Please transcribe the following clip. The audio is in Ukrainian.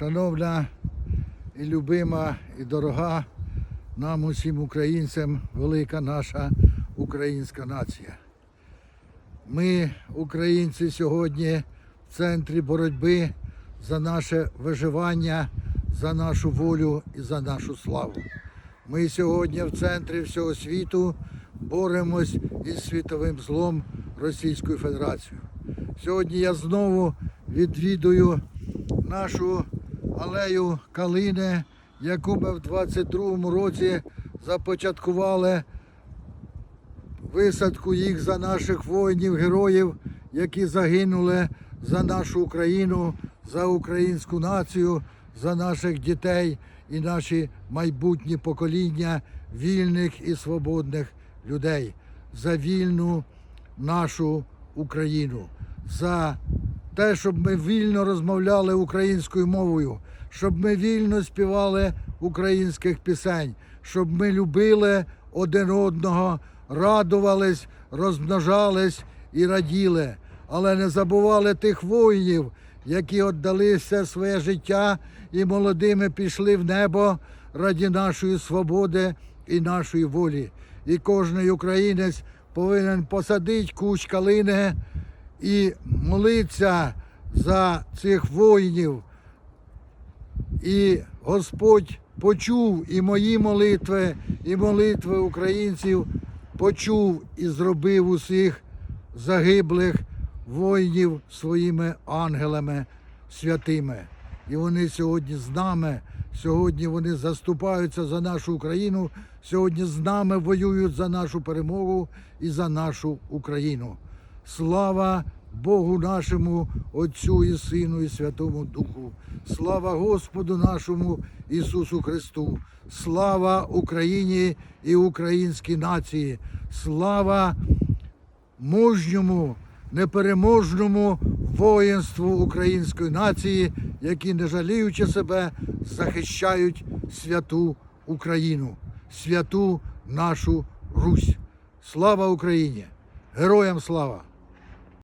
Шановна і любима, і дорога нам усім українцям, велика наша українська нація. Ми, українці, сьогодні в центрі боротьби за наше виживання, за нашу волю і за нашу славу. Ми сьогодні в центрі всього світу боремось із світовим злом Російською Федерацією. Сьогодні я знову відвідую нашу алею Калини, яку ми в 22-му році започаткували висадку їх за наших воїнів, героїв, які загинули за нашу Україну, за українську націю, за наших дітей і наші майбутні покоління вільних і свободних людей, за вільну нашу Україну, за те, щоб ми вільно розмовляли українською мовою, щоб ми вільно співали українських пісень, щоб ми любили один одного, радувались, розмножались і раділи, але не забували тих воїнів, які віддали все своє життя і молодими пішли в небо раді нашої свободи і нашої волі. І кожен українець повинен посадити кущ калини і молитися за цих воїнів. І Господь почув і мої молитви, і молитви українців, почув і зробив усіх загиблих воїнів своїми ангелами святими. І вони сьогодні з нами, сьогодні вони заступаються за нашу Україну, сьогодні з нами воюють за нашу перемогу і за нашу Україну. Слава Богу нашому, Отцю і Сину, і Святому Духу. Слава Господу нашому Ісусу Христу. Слава Україні і українській нації. Слава мужньому, непереможному воїнству української нації, які, не жаліючи себе, захищають святу Україну, святу нашу Русь. Слава Україні! Героям слава!